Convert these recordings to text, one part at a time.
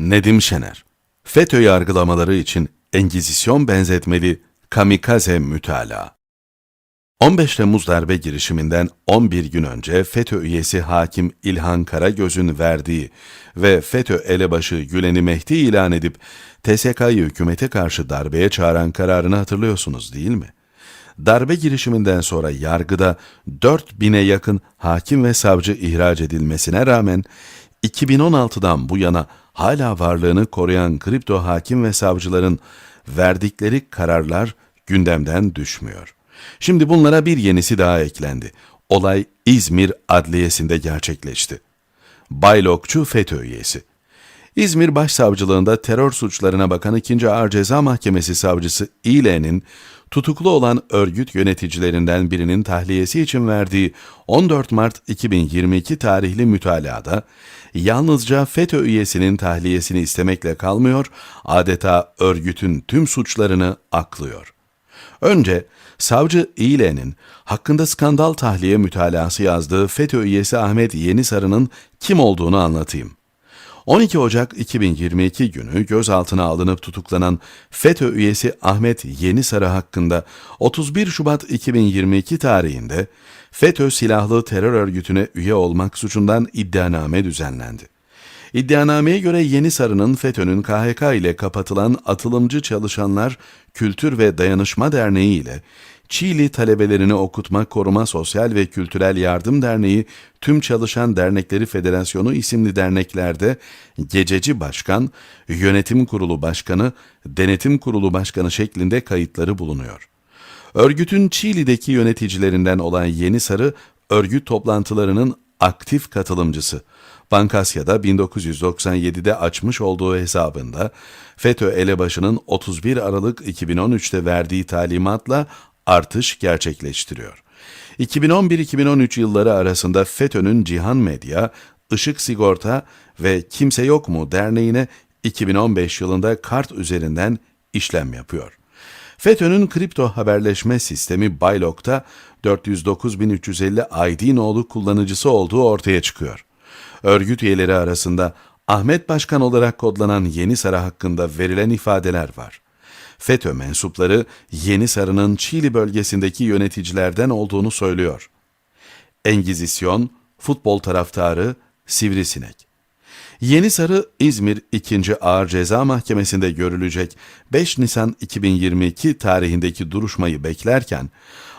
Nedim Şener FETÖ yargılamaları için Engizisyon benzetmeli kamikaze mütalaa. 15 Temmuz darbe girişiminden 11 gün önce FETÖ üyesi hakim İlhan Karagöz'ün verdiği ve FETÖ elebaşı Gülen'i Mehdi ilan edip TSK'yı hükümete karşı darbeye çağıran kararını hatırlıyorsunuz değil mi? Darbe girişiminden sonra yargıda 4000'e yakın hakim ve savcı ihraç edilmesine rağmen 2016'dan bu yana hala varlığını koruyan kripto hakim ve savcıların verdikleri kararlar gündemden düşmüyor. Şimdi bunlara bir yenisi daha eklendi. Olay İzmir Adliyesi'nde gerçekleşti. Baylokçu FETÖ üyesi. İzmir Başsavcılığında terör suçlarına bakan 2. Ağır Ceza Mahkemesi savcısı İLE'nin tutuklu olan örgüt yöneticilerinden birinin tahliyesi için verdiği 14 Mart 2022 tarihli mütalada yalnızca FETÖ üyesinin tahliyesini istemekle kalmıyor, adeta örgütün tüm suçlarını aklıyor. Önce savcı İğle'nin hakkında skandal tahliye mütalası yazdığı FETÖ üyesi Ahmet Yenisarı'nın kim olduğunu anlatayım. 12 Ocak 2022 günü gözaltına alınıp tutuklanan FETÖ üyesi Ahmet Yenisarı hakkında 31 Şubat 2022 tarihinde FETÖ silahlı terör örgütüne üye olmak suçundan iddianame düzenlendi. İddianameye göre Yeni Sarı'nın FETÖ'nün KHK ile kapatılan Atılımcı Çalışanlar Kültür ve Dayanışma Derneği ile Çiğli Talebelerini Okutma Koruma Sosyal ve Kültürel Yardım Derneği Tüm Çalışan Dernekleri Federasyonu isimli derneklerde gececi başkan, yönetim kurulu başkanı, denetim kurulu başkanı şeklinde kayıtları bulunuyor. Örgütün Çiğli'deki yöneticilerinden olan Yeni Sarı, örgüt toplantılarının aktif katılımcısı. Bankasya'da 1997'de açmış olduğu hesabında FETÖ elebaşının 31 Aralık 2013'te verdiği talimatla artış gerçekleştiriyor. 2011-2013 yılları arasında FETÖ'nün Cihan Medya, Işık Sigorta ve Kimse Yok mu derneğine 2015 yılında kart üzerinden işlem yapıyor. FETÖ'nün kripto haberleşme sistemi Baylok'ta 409.350 ID nolu kullanıcısı olduğu ortaya çıkıyor. Örgüt üyeleri arasında Ahmet Başkan olarak kodlanan Yeni Sarı hakkında verilen ifadeler var. FETÖ mensupları Yeni Sarı'nın Çiğli bölgesindeki yöneticilerden olduğunu söylüyor. Engizisyon, futbol taraftarı, sivrisinek. Yeni Sarı İzmir 2. Ağır Ceza Mahkemesi'nde görülecek 5 Nisan 2022 tarihindeki duruşmayı beklerken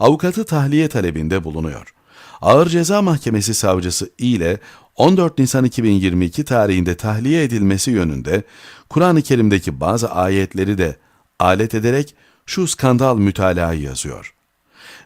avukatı tahliye talebinde bulunuyor. Ağır Ceza Mahkemesi savcısı ile 14 Nisan 2022 tarihinde tahliye edilmesi yönünde Kur'an-ı Kerim'deki bazı ayetleri de alet ederek şu skandal mütalayı yazıyor.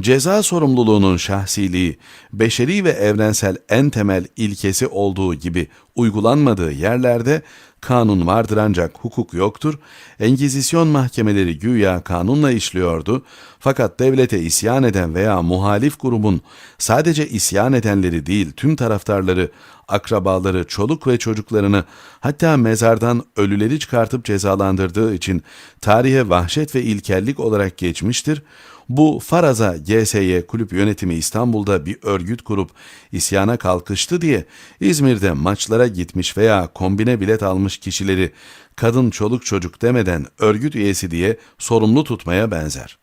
Ceza sorumluluğunun şahsiliği, beşeri ve evrensel en temel ilkesi olduğu gibi uygulanmadığı yerlerde kanun vardır ancak hukuk yoktur. Engizisyon mahkemeleri güya kanunla işliyordu. Fakat devlete isyan eden veya muhalif grubun sadece isyan edenleri değil tüm taraftarları, akrabaları, çoluk ve çocuklarını hatta mezardan ölüleri çıkartıp cezalandırdığı için tarihe vahşet ve ilkellik olarak geçmiştir. Bu faraza GSY kulüp yönetimi İstanbul'da bir örgüt kurup isyana kalkıştı diye İzmir'de maçlara gitmiş veya kombine bilet almış kişileri kadın çoluk çocuk demeden örgüt üyesi diye sorumlu tutmaya benzer.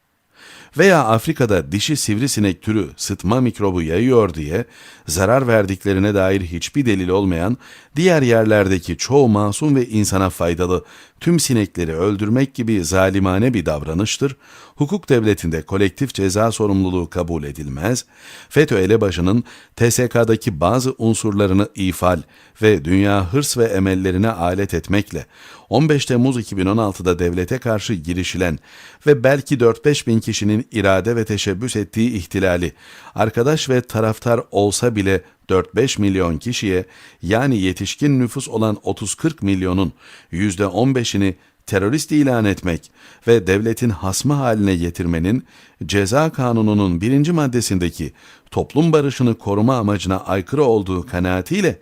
Veya Afrika'da dişi sivrisinek türü sıtma mikrobu yayıyor diye zarar verdiklerine dair hiçbir delil olmayan diğer yerlerdeki çoğu masum ve insana faydalı tüm sinekleri öldürmek gibi zalimane bir davranıştır. Hukuk devletinde kolektif ceza sorumluluğu kabul edilmez. FETÖ elebaşının TSK'daki bazı unsurlarını ifal ve dünya hırs ve emellerine alet etmekle 15 Temmuz 2016'da devlete karşı girişilen ve belki 4-5 bin kişinin irade ve teşebbüs ettiği ihtilali, arkadaş ve taraftar olsa bile 4-5 milyon kişiye yani yetişkin nüfus olan 30-40 milyonun %15'ini terörist ilan etmek ve devletin hasmı haline getirmenin ceza kanununun birinci maddesindeki toplum barışını koruma amacına aykırı olduğu kanaatiyle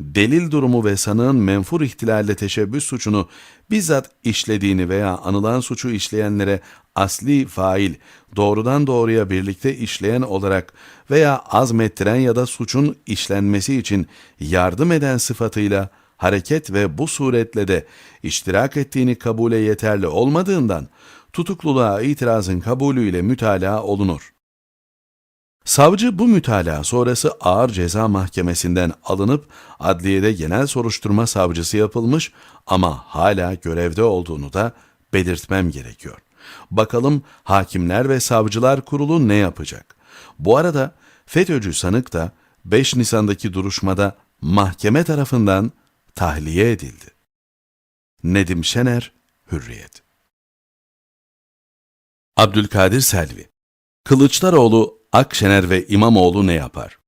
delil durumu ve sanığın menfur ihtilalle teşebbüs suçunu bizzat işlediğini veya anılan suçu işleyenlere asli fail, doğrudan doğruya birlikte işleyen olarak veya azmettiren ya da suçun işlenmesi için yardım eden sıfatıyla hareket ve bu suretle de iştirak ettiğini kabule yeterli olmadığından tutukluluğa itirazın kabulüyle mütalaa olunur. Savcı bu mütalaa sonrası ağır ceza mahkemesinden alınıp adliyede genel soruşturma savcısı yapılmış ama hala görevde olduğunu da belirtmem gerekiyor. Bakalım Hakimler ve Savcılar Kurulu ne yapacak? Bu arada FETÖ'cü sanık da 5 Nisan'daki duruşmada mahkeme tarafından tahliye edildi. Nedim Şener, Hürriyet Abdülkadir Selvi Kılıçdaroğlu, Akşener ve İmamoğlu ne yapar?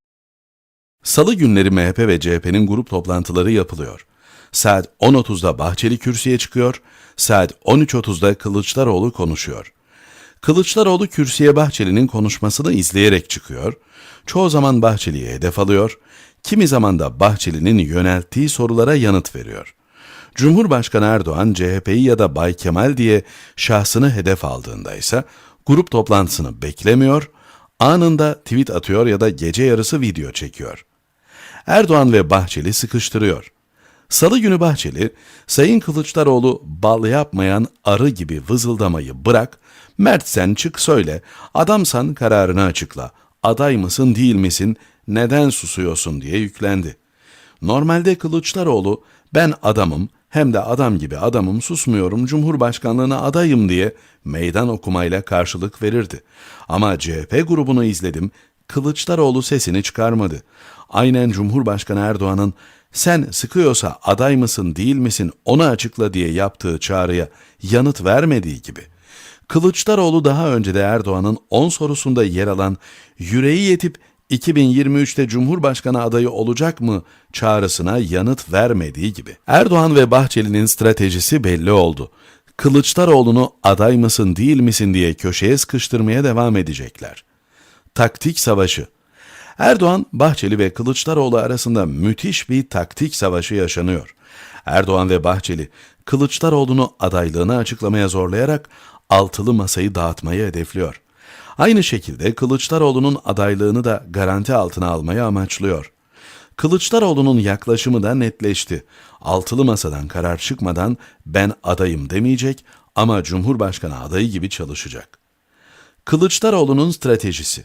Salı günleri MHP ve CHP'nin grup toplantıları yapılıyor. Saat 10.30'da Bahçeli kürsüye çıkıyor, saat 13.30'da Kılıçdaroğlu konuşuyor. Kılıçdaroğlu kürsüye Bahçeli'nin konuşmasını izleyerek çıkıyor, çoğu zaman Bahçeli'ye hedef alıyor, kimi zaman da Bahçeli'nin yönelttiği sorulara yanıt veriyor. Cumhurbaşkanı Erdoğan CHP'yi ya da Bay Kemal diye şahsını hedef aldığında ise grup toplantısını beklemiyor, anında tweet atıyor ya da gece yarısı video çekiyor. Erdoğan ve Bahçeli sıkıştırıyor. Salı günü Bahçeli, Sayın Kılıçdaroğlu bal yapmayan arı gibi vızıldamayı bırak, Mert sen çık söyle, adamsan kararını açıkla, aday mısın değil misin, neden susuyorsun diye yüklendi. Normalde Kılıçdaroğlu ben adamım hem de adam gibi adamım susmuyorum Cumhurbaşkanlığına adayım diye meydan okumayla karşılık verirdi. Ama CHP grubunu izledim Kılıçdaroğlu sesini çıkarmadı. Aynen Cumhurbaşkanı Erdoğan'ın sen sıkıyorsa aday mısın değil misin onu açıkla diye yaptığı çağrıya yanıt vermediği gibi. Kılıçdaroğlu daha önce de Erdoğan'ın 10 sorusunda yer alan yüreği yetip 2023'te Cumhurbaşkanı adayı olacak mı çağrısına yanıt vermediği gibi. Erdoğan ve Bahçeli'nin stratejisi belli oldu. Kılıçdaroğlu'nu aday mısın değil misin diye köşeye sıkıştırmaya devam edecekler. Taktik savaşı Erdoğan, Bahçeli ve Kılıçdaroğlu arasında müthiş bir taktik savaşı yaşanıyor. Erdoğan ve Bahçeli, Kılıçdaroğlu'nu adaylığını açıklamaya zorlayarak altılı masayı dağıtmayı hedefliyor. Aynı şekilde Kılıçdaroğlu'nun adaylığını da garanti altına almayı amaçlıyor. Kılıçdaroğlu'nun yaklaşımı da netleşti. Altılı masadan karar çıkmadan ben adayım demeyecek ama Cumhurbaşkanı adayı gibi çalışacak. Kılıçdaroğlu'nun stratejisi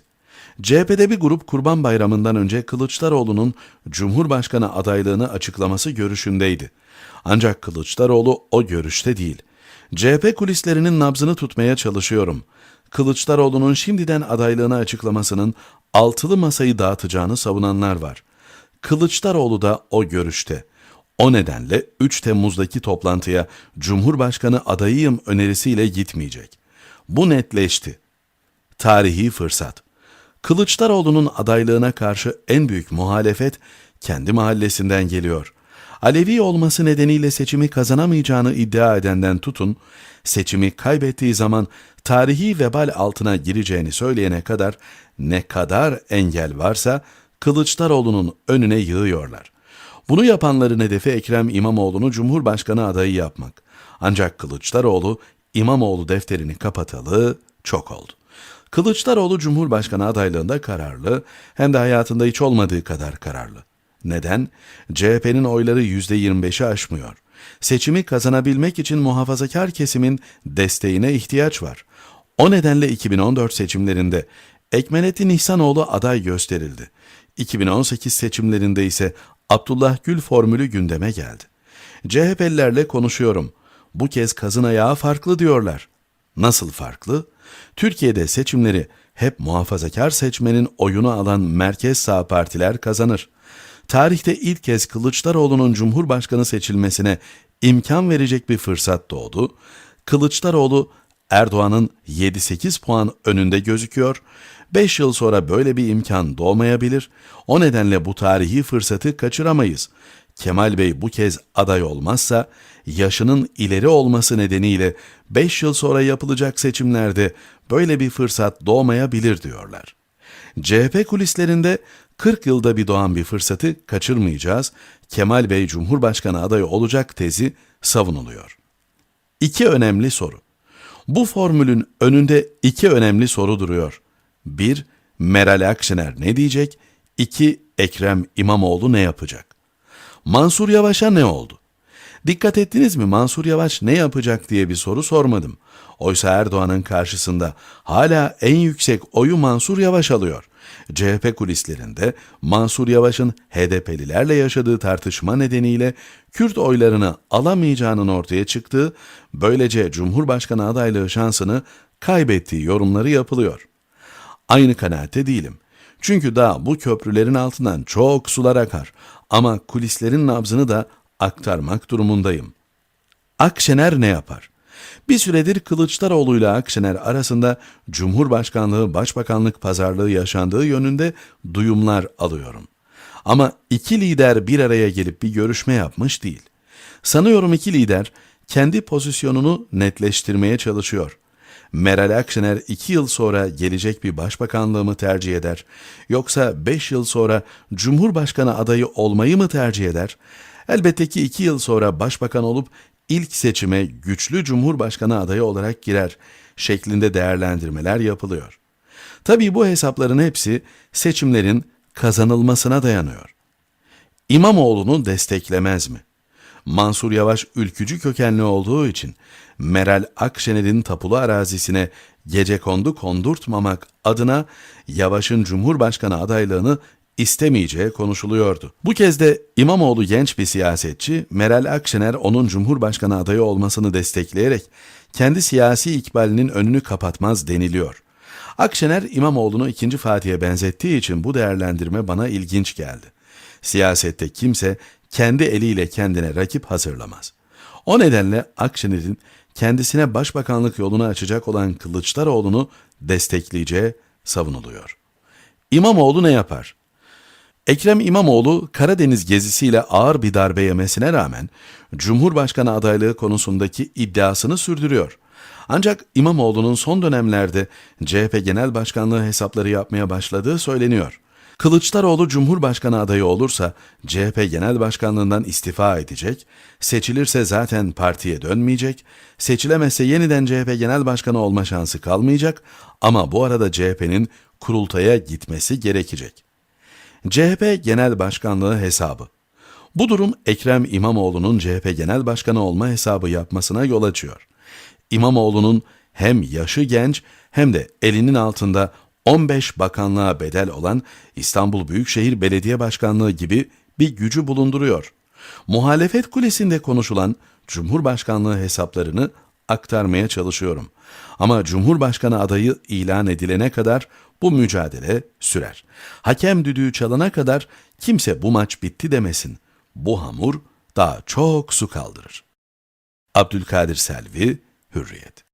CHP'de bir grup Kurban Bayramı'ndan önce Kılıçdaroğlu'nun Cumhurbaşkanı adaylığını açıklaması görüşündeydi. Ancak Kılıçdaroğlu o görüşte değil. CHP kulislerinin nabzını tutmaya çalışıyorum. Kılıçdaroğlu'nun şimdiden adaylığını açıklamasının altılı masayı dağıtacağını savunanlar var. Kılıçdaroğlu da o görüşte. O nedenle 3 Temmuz'daki toplantıya Cumhurbaşkanı adayıyım önerisiyle gitmeyecek. Bu netleşti. Tarihi fırsat. Kılıçdaroğlu'nun adaylığına karşı en büyük muhalefet kendi mahallesinden geliyor. Alevi olması nedeniyle seçimi kazanamayacağını iddia edenden tutun, seçimi kaybettiği zaman tarihi vebal altına gireceğini söyleyene kadar ne kadar engel varsa Kılıçdaroğlu'nun önüne yığıyorlar. Bunu yapanların hedefi Ekrem İmamoğlu'nu Cumhurbaşkanı adayı yapmak. Ancak Kılıçdaroğlu İmamoğlu defterini kapatalı çok oldu. Kılıçdaroğlu Cumhurbaşkanı adaylığında kararlı, hem de hayatında hiç olmadığı kadar kararlı. Neden? CHP'nin oyları %25'i aşmıyor. Seçimi kazanabilmek için muhafazakar kesimin desteğine ihtiyaç var. O nedenle 2014 seçimlerinde Ekmelettin İhsanoğlu aday gösterildi. 2018 seçimlerinde ise Abdullah Gül formülü gündeme geldi. CHP'lilerle konuşuyorum. Bu kez kazın ayağı farklı diyorlar. Nasıl farklı? Türkiye'de seçimleri hep muhafazakar seçmenin oyunu alan merkez sağ partiler kazanır. Tarihte ilk kez Kılıçdaroğlu'nun Cumhurbaşkanı seçilmesine imkan verecek bir fırsat doğdu. Kılıçdaroğlu Erdoğan'ın 7-8 puan önünde gözüküyor. 5 yıl sonra böyle bir imkan doğmayabilir. O nedenle bu tarihi fırsatı kaçıramayız. Kemal Bey bu kez aday olmazsa yaşının ileri olması nedeniyle 5 yıl sonra yapılacak seçimlerde böyle bir fırsat doğmayabilir diyorlar. CHP kulislerinde 40 yılda bir doğan bir fırsatı kaçırmayacağız. Kemal Bey Cumhurbaşkanı adayı olacak tezi savunuluyor. İki önemli soru. Bu formülün önünde iki önemli soru duruyor. Bir, Meral Akşener ne diyecek? İki, Ekrem İmamoğlu ne yapacak? Mansur Yavaş'a ne oldu? Dikkat ettiniz mi Mansur Yavaş ne yapacak diye bir soru sormadım. Oysa Erdoğan'ın karşısında hala en yüksek oyu Mansur Yavaş alıyor. CHP kulislerinde Mansur Yavaş'ın HDP'lilerle yaşadığı tartışma nedeniyle Kürt oylarını alamayacağının ortaya çıktığı, böylece Cumhurbaşkanı adaylığı şansını kaybettiği yorumları yapılıyor. Aynı kanaatte değilim. Çünkü daha bu köprülerin altından çok sular akar ama kulislerin nabzını da aktarmak durumundayım. Akşener ne yapar? Bir süredir Kılıçdaroğlu ile Akşener arasında Cumhurbaşkanlığı Başbakanlık pazarlığı yaşandığı yönünde duyumlar alıyorum. Ama iki lider bir araya gelip bir görüşme yapmış değil. Sanıyorum iki lider kendi pozisyonunu netleştirmeye çalışıyor. Meral Akşener iki yıl sonra gelecek bir başbakanlığı mı tercih eder? Yoksa beş yıl sonra Cumhurbaşkanı adayı olmayı mı tercih eder? Elbette ki iki yıl sonra başbakan olup ilk seçime güçlü Cumhurbaşkanı adayı olarak girer şeklinde değerlendirmeler yapılıyor. Tabii bu hesapların hepsi seçimlerin kazanılmasına dayanıyor. İmamoğlu'nu desteklemez mi? Mansur Yavaş ülkücü kökenli olduğu için Meral Akşener'in tapulu arazisine gece kondu kondurtmamak adına Yavaş'ın Cumhurbaşkanı adaylığını istemeyeceği konuşuluyordu. Bu kez de İmamoğlu genç bir siyasetçi, Meral Akşener onun Cumhurbaşkanı adayı olmasını destekleyerek kendi siyasi ikbalinin önünü kapatmaz deniliyor. Akşener İmamoğlu'nu ikinci Fatih'e benzettiği için bu değerlendirme bana ilginç geldi. Siyasette kimse kendi eliyle kendine rakip hazırlamaz. O nedenle Akşener'in kendisine başbakanlık yolunu açacak olan Kılıçdaroğlu'nu destekleyeceği savunuluyor. İmamoğlu ne yapar? Ekrem İmamoğlu Karadeniz gezisiyle ağır bir darbe yemesine rağmen Cumhurbaşkanı adaylığı konusundaki iddiasını sürdürüyor. Ancak İmamoğlu'nun son dönemlerde CHP Genel Başkanlığı hesapları yapmaya başladığı söyleniyor. Kılıçdaroğlu Cumhurbaşkanı adayı olursa CHP Genel Başkanlığından istifa edecek, seçilirse zaten partiye dönmeyecek, seçilemezse yeniden CHP Genel Başkanı olma şansı kalmayacak ama bu arada CHP'nin kurultaya gitmesi gerekecek. CHP Genel Başkanlığı hesabı. Bu durum Ekrem İmamoğlu'nun CHP Genel Başkanı olma hesabı yapmasına yol açıyor. İmamoğlu'nun hem yaşı genç hem de elinin altında 15 bakanlığa bedel olan İstanbul Büyükşehir Belediye Başkanlığı gibi bir gücü bulunduruyor. Muhalefet kulesinde konuşulan Cumhurbaşkanlığı hesaplarını aktarmaya çalışıyorum. Ama Cumhurbaşkanı adayı ilan edilene kadar bu mücadele sürer. Hakem düdüğü çalana kadar kimse bu maç bitti demesin. Bu hamur daha çok su kaldırır. Abdülkadir Selvi, Hürriyet